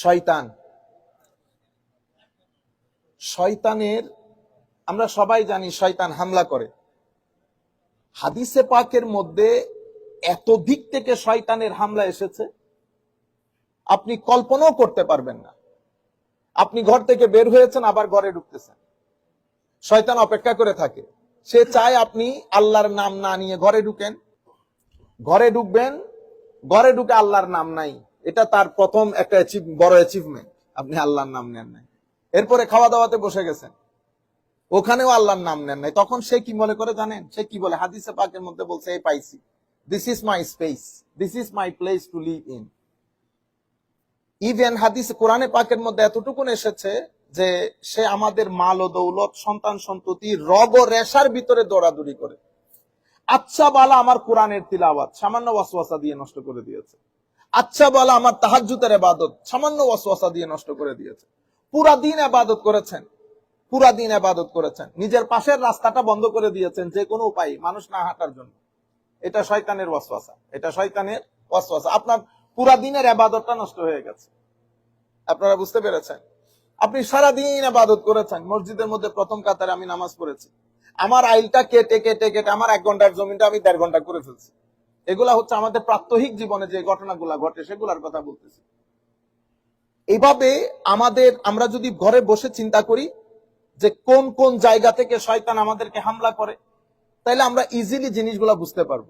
শয়তান। শয়তানের আমরা সবাই জানি শয়তান হামলা করে। হাদিসে পাকের মধ্যে এত দিক থেকে শয়তানের হামলা এসেছে, আপনি কল্পনাও করতে পারবেন না। আপনি ঘর থেকে বের হয়েছেন, আবার ঘরে ঢুকতেছেন। শয়তান অপেক্ষা করে থাকে। সে চায় আপনি আল্লাহর নাম না নিয়ে ঘরে ঢুকেন। ঘরে ঢুকবেন, ঘরে ঢুকে আল্লাহর নাম নাই। এটা তার প্রথম একটা বড় অ্যাচিভমেন্ট আপনি আল্লাহর নাম নেন নাই। এরপরে খাওয়া দাওয়াতে বসে গেছেন। ওখানেও আল্লাহর নাম নেন নাই। তখন সে কি মনে করে জানেন? সে কি বলে? হাদিসে পাকের মধ্যে বলছে, এই পাইছি। This is my space this is my place to live in even হাদিস, কোরআনে পাকের মধ্যে এতটুকুন এসেছে যে সে আমাদের মাল ও দৌলত, সন্তান সন্ততি, রগ ও রেশার ভিতরে দৌড়াদৌড়ি করে। আচ্ছা বালা আমার কোরআনের তিলাওয়াত সামান্য ওয়াসওয়াসা দিয়ে নষ্ট করে দিয়েছে। আচ্ছা বালা আমার তাহাজ্জুতের ইবাদত সামান্য ওয়াসওয়াসা দিয়ে নষ্ট করে দিয়েছে। পুরা দিন ইবাদত করেছেন। পুরা দিন ইবাদত করেছেন। নিজের পাশের রাস্তাটা বন্ধ করে দিয়েছেন যে কোনো উপায়, মানুষ না হাঁটার জন্য। এটা শয়তানের ওয়াসওয়াসা। এটা শয়তানের ওয়াসওয়াসা। আপনার পুরা দিনের ইবাদতটা নষ্ট হয়ে গেছে। আপনারা বুঝতে পেরেছেন? আপনি সারা দিন ইবাদত করেছেন। মসজিদের মধ্যে প্রথম কাতারে আমি নামাজ পড়েছি। আমার আইলটা কেটে কেটে কেটে আমার এক ঘণ্টার জমিটা আমি দেড় ঘণ্টা করে ফেলছি। এগুলা হচ্ছে আমাদের প্রাত্যহিক জীবনে যে ঘটনাগুলা ঘটে, সেগুলার কথা বলতেছি। এইভাবে আমাদের, আমরা যদি ঘরে বসে চিন্তা করি যে কোন কোন জায়গা থেকে শয়তান আমাদেরকে হামলা করে তাহলে আমরা ইজিলি জিনিসগুলা বুঝতে পারব।